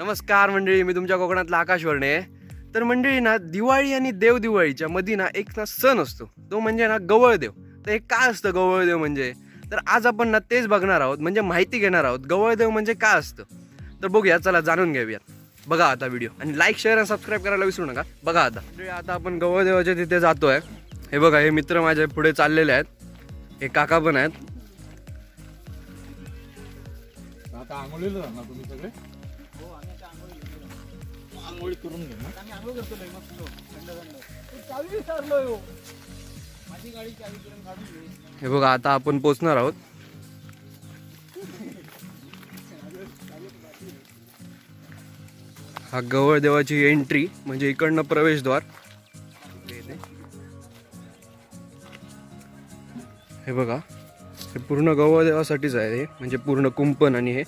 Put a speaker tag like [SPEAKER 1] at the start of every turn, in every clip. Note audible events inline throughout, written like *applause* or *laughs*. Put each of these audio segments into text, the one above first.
[SPEAKER 1] नमस्कार मंडळी मी तुमच्या कोकणातला आकाश वर्णे. तर मंडळी ना दिवाळी आणि देवदिवाळीच्या मध्ये ना एक ना सण असतो. तो म्हणजे ना गवळदेव. तर हे काय असतं गवळदेव म्हणजे? तर आज आपण ना तेच बघणार आहोत म्हणजे माहिती घेणार आहोत गवळदेव म्हणजे काय असतं? तर बघूया चला जाणून घेऊयात बघा आता व्हिडिओ. आणि लाईक शेअर आणि सबस्क्राईब करायला विसरू नका. बघा आता. आता आपण गवळदेवाच्या तिथे जातोय. हे बघा हे मित्र माझे पुढे चाललेले आहेत. हे काका पण आहेत.
[SPEAKER 2] आता आंघोळी करून घे ना
[SPEAKER 1] हे. बघा आता आपण पोचणार आहोत. हा गवळ देवाची एंट्री म्हणजे इकडनं प्रवेशद्वार. हे बघा हे पूर्ण गवळ देवासाठीच आहे हे म्हणजे पूर्ण कुंपण आणि हे.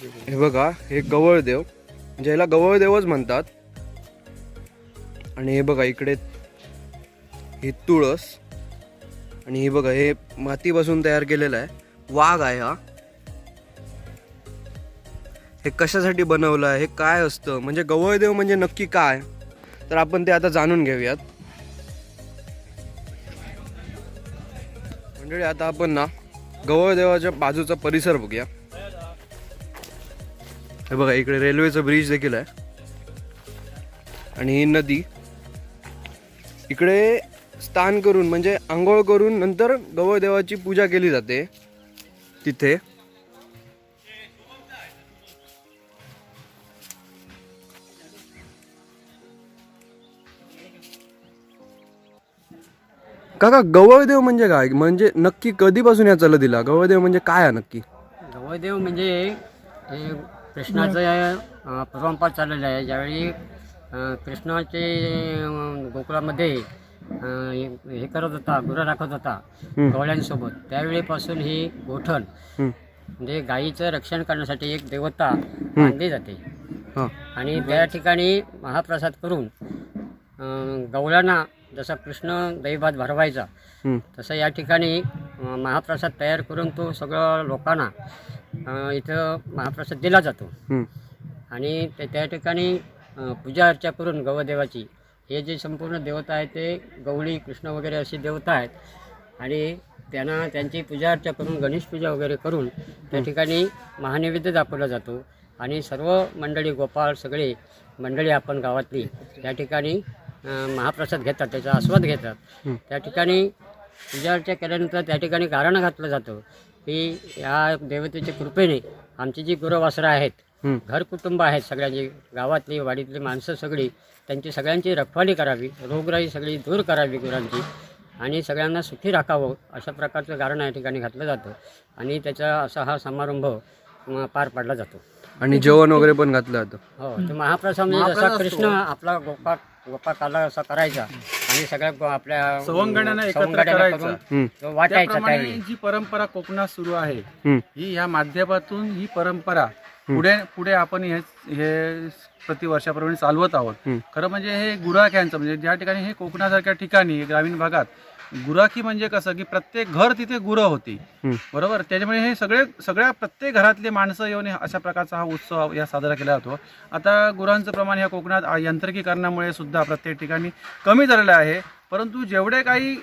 [SPEAKER 1] हे बघा हे गवळदेव. म्हणजे ह्याला गवळदेवच म्हणतात. आणि हे बघा इकडे हे तुळस. आणि हे बघा हे मातीपासून तयार केलेलं आहे. वाघ आहे हा. हे कशासाठी बनवलं आहे? हे काय असतं? म्हणजे गवळदेव म्हणजे नक्की काय? तर आपण ते आता जाणून घेऊयात. मंडळी आता आपण ना गवळदेवाच्या बाजूचा परिसर बघूया. हे बघा इकडे रेल्वेचं ब्रिज देखील आहे. आणि ही नदी. इकडे स्थान करून म्हणजे आंघोळ करून नंतर गवळदेवाची पूजा केली जाते. तिथे. काका गवळदेव म्हणजे काय? म्हणजे नक्की कधीपासून या चला दिला गवळदेव म्हणजे काय आहे नक्की?
[SPEAKER 3] गवळदेव म्हणजे कृष्णाचं परंपरा चाललेलं आहे ज्यावेळी कृष्णाचे गोकुळामध्ये हे करत होता गुरं राखत होता. गवळ्यांसोबत त्यावेळीपासून ही गोठण. म्हणजे गायीचं रक्षण करण्यासाठी एक देवता बांधली जाते
[SPEAKER 1] हां
[SPEAKER 3] आणि त्या ठिकाणी महाप्रसाद करून गवळ्यांना जसा कृष्ण दहीभात भरवायचा. तसं या ठिकाणी महाप्रसाद तयार करून तो सगळं लोकांना अं, इथं महाप्रसाद दिला जातो. आणि ते त्या ठिकाणी अं, पूजा अर्चा करून गवदेवाची हे जे संपूर्ण देवता आहे ते गवळी कृष्ण वगैरे अशी देवता आहेत. आणि त्यांना त्यांची पूजा अर्चा करून गणेश पूजा वगैरे करून त्या ठिकाणी महानैवेद्य दाखवला जातो. आणि सर्व मंडळी गोपाळ सगळे मंडळी आपण गावातली त्या ठिकाणी अं, महाप्रसाद घेतात त्याचा आस्वाद घेतात. त्या ठिकाणी पूजा अर्चा केल्यानंतर त्या ठिकाणी गारणं घातलं जातं. की या देवतेच्या कृपेने आमची जी गुरवासरं आहेत. घर कुटुंब आहेत सगळ्यांची गावातली वाडीतली माणसं सगळी त्यांची सगळ्यांची रखवाली करावी रोगराई सगळी दूर करावी गुरांची आणि सगळ्यांना सुखी राखावं अशा प्रकारचं गाणं या ठिकाणी घातलं जातं आणि त्याचा असा हा समारंभ अं, पार पाडला जातो.
[SPEAKER 1] आणि जेवण वगैरे पण घातलं जातं.
[SPEAKER 3] हो ते महाप्रसाद म्हणजे जसा कृष्ण आपला गोपा गोपा काला असा करायचा आणि सगळ्या आपल्या *laughs*
[SPEAKER 2] सवंगड्यांना एकत्र
[SPEAKER 3] सवंगड्यांना
[SPEAKER 2] करायचा.
[SPEAKER 3] करून
[SPEAKER 1] हम्म.
[SPEAKER 3] तो वाटायचा
[SPEAKER 2] त्याप्रमाणे
[SPEAKER 3] त्यावेळी
[SPEAKER 2] जी परंपरा कोकणात सुरू आहे
[SPEAKER 1] हम्म.
[SPEAKER 2] ही या माध्यमातून ही परंपरा पुढे पुढे आपण हे हे प्रतिवर्षाप्रमाणे चालवत आहोत
[SPEAKER 1] हम्म.
[SPEAKER 2] खरं म्हणजे हे गुराख्यांचं म्हणजे ज्या ठिकाणी हे कोकणासारख्या ठिकाणी ग्रामीण भागात गुराखी म्हणजे कसं की प्रत्येक घर तिथे गुरं होती. बरोबर? त्याच्यामुळे हे सगळे सगळ्या प्रत्येक घरातले माणसं येऊन अशा प्रकारचा हा उत्सव या साजरा केला जातो. आता गुरांचं प्रमाण या कोकणात यांत्रिकीकरणामुळे सुद्धा प्रत्येक ठिकाणी कमी झालेलं आहे. परंतु जेवढे काही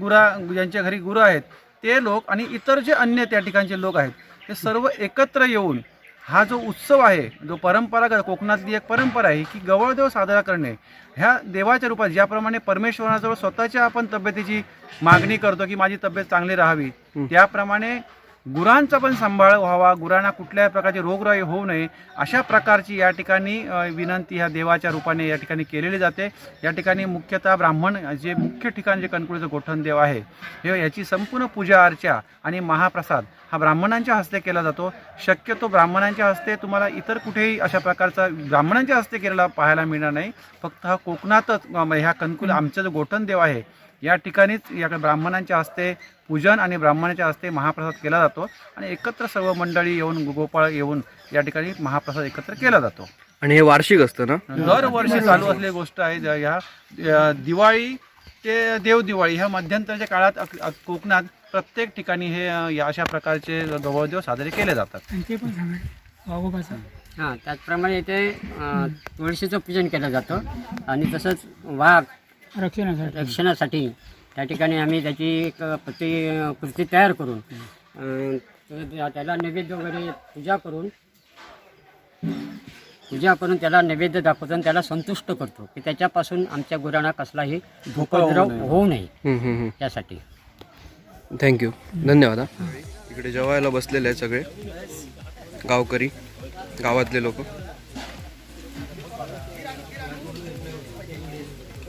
[SPEAKER 2] गुरा ज्यांच्या घरी गुरं आहेत ते लोक आणि इतर जे अन्य त्या ठिकाणचे लोक आहेत ते सर्व एकत्र येऊन हा जो उत्सव आहे जो परंपरागत कोकणातली एक परंपरा आहे की गवळदेव साजरा करणे ह्या देवाच्या रूपात ज्याप्रमाणे परमेश्वराजवळ स्वतःच्या आपण तब्येतीची मागणी करतो की माझी तब्येत चांगली राहावी त्याप्रमाणे गुरांचा पण सांभाळ व्हावा गुरांना कुठल्याही प्रकारची रोगराई होऊ नये अशा प्रकारची या ठिकाणी विनंती ह्या देवाच्या रूपाने या ठिकाणी केलेली जाते. या ठिकाणी मुख्यतः ब्राह्मण जे मुख्य ठिकाण जे कणकुळीचं गोठण देव आहे हे याची संपूर्ण पूजा अर्चा आणि महाप्रसाद हा ब्राह्मणांच्या हस्ते केला जातो. शक्यतो ब्राह्मणांच्या हस्ते तुम्हाला इतर कुठेही अशा प्रकारचा ब्राह्मणांच्या हस्ते केलेला पाहायला मिळणार नाही. फक्त हा कोकणातच ह्या कणकुल आमचं जो गोठण देव आहे या ठिकाणीच या ब्राह्मणांच्या हस्ते पूजन आणि ब्राह्मणाच्या हस्ते महाप्रसाद केला जातो आणि एकत्र सर्व मंडळी येऊन गोपाळ येऊन या ठिकाणी महाप्रसाद एकत्र केला जातो.
[SPEAKER 1] आणि हे वार्षिक असतं ना?
[SPEAKER 2] दरवर्षी चालू असलेली गोष्ट आहे ज्या- ह्या दिवाळी ते देवदिवाळी ह्या मध्यंतरच्या काळात कोकणात प्रत्येक ठिकाणी हे अशा प्रकारचे गवळदेव साजरे केले जातात.
[SPEAKER 3] हां त्याचप्रमाणे इथे तुळशीचं पूजन केलं जातं. आणि तसंच वाघ
[SPEAKER 4] रक्षणासाठी.
[SPEAKER 3] रक्षणासाठी. त्या ठिकाणी आम्ही त्याची एक प्रति कृती तयार करून अं, त्याला नैवेद्य वगैरे पूजा करून पूजा करून त्याला नैवेद्य दाखवतो आणि त्याला संतुष्ट करतो की त्याच्यापासून आमच्या गुरांना कसलाही उपद्रव होऊ नये. यासाठी
[SPEAKER 1] थँक्यू धन्यवाद हा. इकडे जेवायला बसलेले आहेत सगळे. गावकरी गावातले लोक.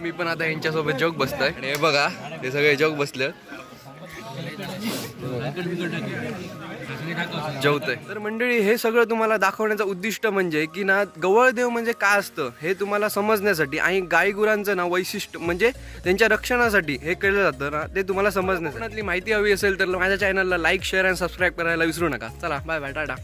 [SPEAKER 1] मी पण आता यांच्यासोबत जोक बसतोय. आणि हे बघा हे सगळे जोक बसले. जेवतोय. तर मंडळी हे सगळं तुम्हाला दाखवण्याचं उद्दिष्ट म्हणजे की ना गवळदेव म्हणजे काय असतं हे तुम्हाला समजण्यासाठी आणि गाई गुरांचं ना वैशिष्ट्य म्हणजे त्यांच्या रक्षणासाठी हे केलं जातं ना ते तुम्हाला समजण्यासाठी. माहिती हवी असेल तर माझ्या चॅनलला लाईक शेअर आणि सबस्क्राईब करायला विसरू नका. चला बाय बाय टाटा.